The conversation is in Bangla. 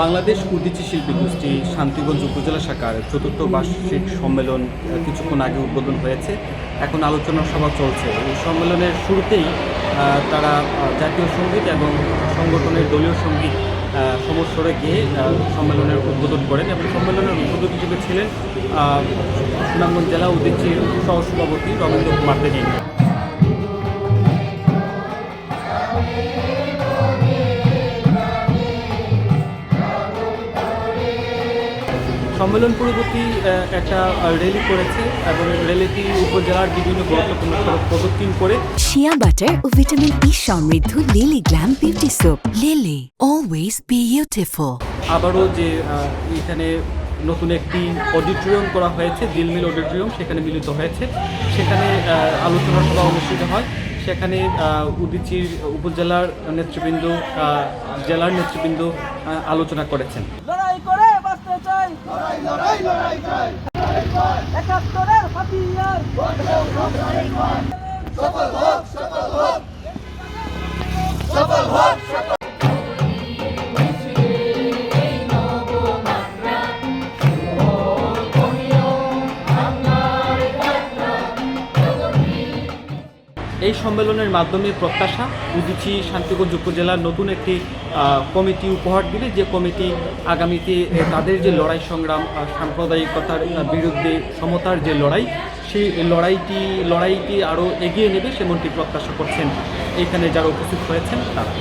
বাংলাদেশ কুটিচি শিল্পী গোষ্ঠী শান্তিগঞ্জ উপজেলা শাখার চতুর্থ বার্ষিক সম্মেলন কিছুক্ষণ আগে উদ্বোধন হয়েছে। এখন আলোচনা সভা চলছে। এই সম্মেলনের শুরুতেই তারা জাতীয় সংগীত এবং সংগঠনের দলীয় সংগীত সমস্যরে গিয়ে সম্মেলনের উদ্বোধন করেন এবং সম্মেলনের উদ্বোধক হিসেবে ছিলেন সুনামগঞ্জ জেলা উদীচীর সহসভাপতি রবীন্দ্র কুমার দেবী। সম্মেলন পূর্ববর্তী আহ, একটা র্যালি করেছে এবং র্যালিটি উপজেলার বিভিন্ন গুরুত্বপূর্ণ সড়ক প্রদক্ষিণ করে। শিয়া বাটার ও ভিটামিন ই সমৃদ্ধ Lily glam beauty soap Lily always beautiful আবারও যে এখানে নতুন একটি অডিটোরিয়াম করা হয়েছে দিলমিল অডিটোরিয়াম সেখানে মিলিত হয়েছে। সেখানে আলোচনা সভা অনুষ্ঠিত হয়। সেখানে উদীচীর উপজেলার নেতৃবৃন্দ জেলার নেতৃবৃন্দ আলোচনা করেছেন। লড়াই করে বাঁচতে চাই। একাত্তরের হাতিয়ার। এই সম্মেলনের মাধ্যমে প্রত্যাশা, উদীচী, শান্তিগঞ্জ উপজেলার নতুন একটি কমিটি উপহার দিলে যে কমিটি আগামীতে তাদের যে লড়াই সংগ্রাম সাম্প্রদায়িকতার বিরুদ্ধে সমতার যে লড়াই, সেই লড়াইটি লড়াইটি আরও এগিয়ে নেবে সেমনটি প্রত্যাশা করছেন। এখানে যারা উপস্থিত হয়েছেন, তারা।